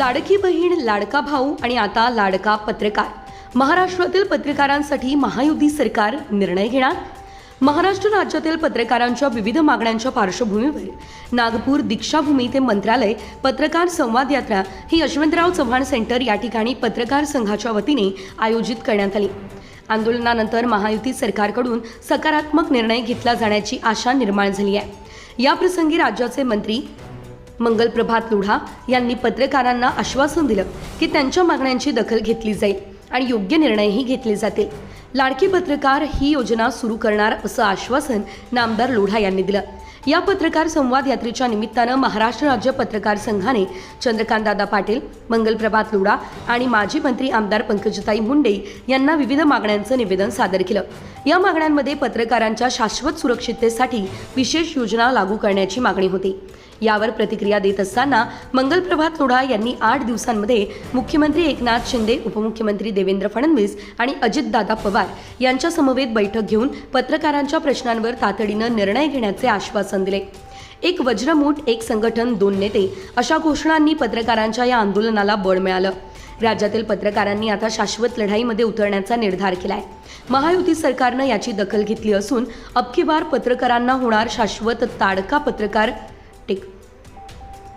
लाडकी बहीण लाडका भाऊ आणि आता लाडका पत्रकार. महाराष्ट्रातील पत्रकारांसाठी महायुती सरकार निर्णय घेणार? महाराष्ट्र राज्यातील पत्रकारांच्या विविध मागण्यांच्या पार्श्वभूमीवर नागपूर दीक्षाभूमी ते मंत्रालय पत्रकार संवाद यात्रा ही यशवंतराव चव्हाण सेंटर या ठिकाणी पत्रकार संघाच्या वतीने आयोजित करण्यात आली. आंदोलनानंतर महायुती सरकारकडून सकारात्मक निर्णय घेतला जाण्याची आशा निर्माण झाली आहे. याप्रसंगी राज्याचे मंत्री मंगलप्रभात लुढा यांनी पत्रकारांना आश्वासन दिलं की त्यांच्या मागण्यांची दखल घेतली जाईल आणि योग्य निर्णयही घेतले जातील. लाडकी पत्रकार ही योजना सुरू करणार असं आश्वासन नामदार लोढा यांनी दिलं. या पत्रकार संवाद यात्रेच्या निमित्तानं महाराष्ट्र राज्य पत्रकार संघाने चंद्रकांतदादा पाटील मंगलप्रभात लोढा आणि माजी मंत्री आमदार पंकजताई मुंडे यांना विविध मागण्यांचं निवेदन सादर केलं. या मागण्यांमध्ये पत्रकारांच्या शाश्वत सुरक्षिततेसाठी विशेष योजना लागू करण्याची मागणी होती. यावर प्रतिक्रिया देत असताना मंगलप्रभात लोढा यांनी आठ दिवसांमध्ये मुख्यमंत्री एकनाथ शिंदे उपमुख्यमंत्री देवेंद्र फडणवीस आणि अजितदादा पवार यांच्यासमवेत बैठक घेऊन पत्रकारांच्या प्रश्नांवर तातडीनं निर्णय घेण्याचे आश्वासन दिले. एक वज्रमूठ एक संघटन दोन नेते अशा घोषणांनी पत्रकारांच्या या आंदोलनाला बळ मिळालं. राज्यातील पत्रकारांनी आता शाश्वत लढाईमध्ये उतरण्याचा निर्धार केलाय. महायुती सरकारनं याची दखल घेतली असून अबकी बार पत्रकारांना होणार शाश्वत ताडका पत्रकार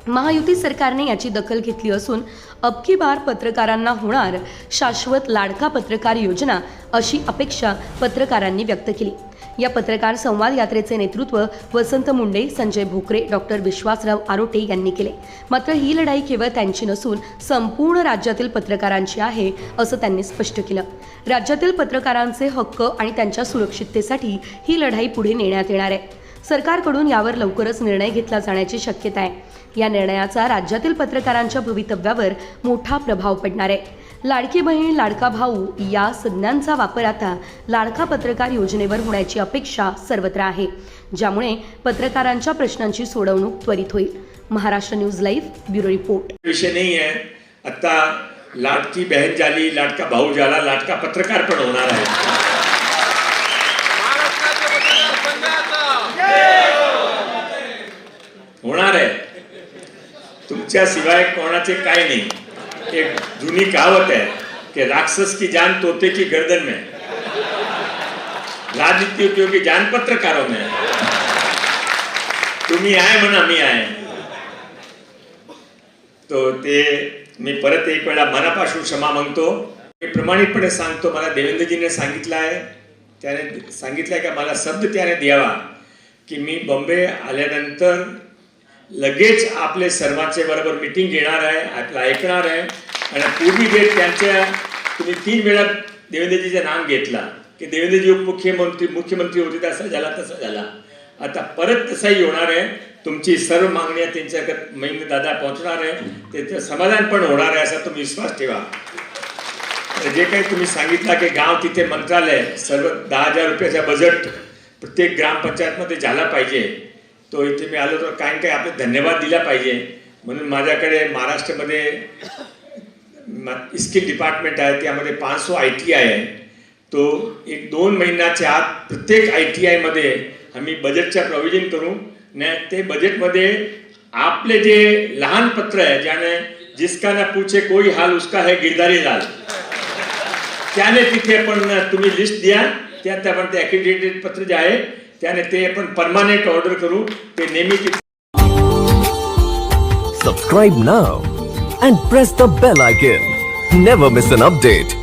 महायुती सरकारने याची दखल घेतली असून अबकी बार पत्रकारांना होणार शाश्वत लाडका पत्रकार योजना अशी अपेक्षा पत्रकारांनी व्यक्त केली. या पत्रकार संवाद यात्रेचे नेतृत्व वसंत मुंडे संजय भोकरे डॉक्टर विश्वासराव आरोटे यांनी केले. मात्र ही लढाई केवळ त्यांची नसून संपूर्ण राज्यातील पत्रकारांची आहे असं त्यांनी स्पष्ट केलं. राज्यातील पत्रकारांचे हक्क आणि त्यांच्या सुरक्षिततेसाठी ही लढाई पुढे नेण्यात येणार आहे. सरकारकडून यावर लवकरच निर्णय घेतला जाण्याची शक्यता आहे. या निर्णयाचा राज्यातील पत्रकारांच्या भवितव्यावर मोठा प्रभाव पडणार आहे. लाडकी बहीण लाडका भाऊ या संज्ञांचा वापर आता लाडका पत्रकार योजनेवर होण्याची अपेक्षा सर्वत्र आहे ज्यामुळे पत्रकारांच्या प्रश्नांची सोडवणूक त्वरित होईल. Maharashtra news live bureau report. विषय नाही आहे आता लाडकी बहन झाली लाडका भाऊ झाला लाडका पत्रकार पण होणार आहे होणार आहे तुमच्या शिवाय कोणाचे काय नाही. एक जुनी कहावत आहे कि राक्षस की जान तोते की गर्दन में. राजनीतिज्ञों की जान पत्रकारों में. तुम्ही आहे म्हणा मी आहे. तो ते मी परत एक वेळा मनापासून क्षमा मागतो. मी प्रमाणितपणे सांगतो मला देवेंद्रजीने सांगितलं आहे. त्याने सांगितलं आहे का मला शब्द त्याने द्यावा की मी बॉम्बे आल्यानंतर लगेच आपले सर्वांचे बरोबर मिटिंग घेणार आहे आपलं ऐकणार आहे. आणि पूर्वी डेट त्यांच्या तुम्ही तीन वेळा देवेंद्रजीचं नाम घेतला की देवेंद्रजी उपमुख्यमंत्री मुख्यमंत्री होते तसा झाला तसा झाला. आता परत तसाही होणार आहे. तुमची सर्व मागण्या त्यांच्याकडे महिने दादा पोहोचणार आहे. त्याचं समाधान पण होणार आहे असा तुम्ही विश्वास ठेवा. जे काही तुम्ही सांगितलं की गाव तिथे मंत्रालय सर्व दहा हजार रुपयाचा बजेट प्रत्येक ग्रामपंचायतमध्ये झाला पाहिजे. तो इथे मी आलो तर काय काय आपले धन्यवाद दिला पाहिजे. म्हणून माझ्याकडे महाराष्ट्रामध्ये स्किल डिपार्टमेंट आहे त्यामध्ये पाचशे आय टी आय आहे. तो एक दोन महिन्याच्या आत प्रत्येक आय टी आयमध्ये आम्ही बजेटच्या प्रोव्हिजन करू. न ते बजेटमध्ये आपले जे लहान पत्र आहे ज्याने जिसका ना पूछे कोई हाल उसका है गिरदारी लाल. त्याने तिथे पण तुम्ही लिस्ट द्या. त्यात आपण ते ॲक्रिडेटेड पत्र जे आहे त्याने ते आपण परमानेंट ऑर्डर करू. ते नेहमी सबस्क्राईब ना and press the bell icon never miss an update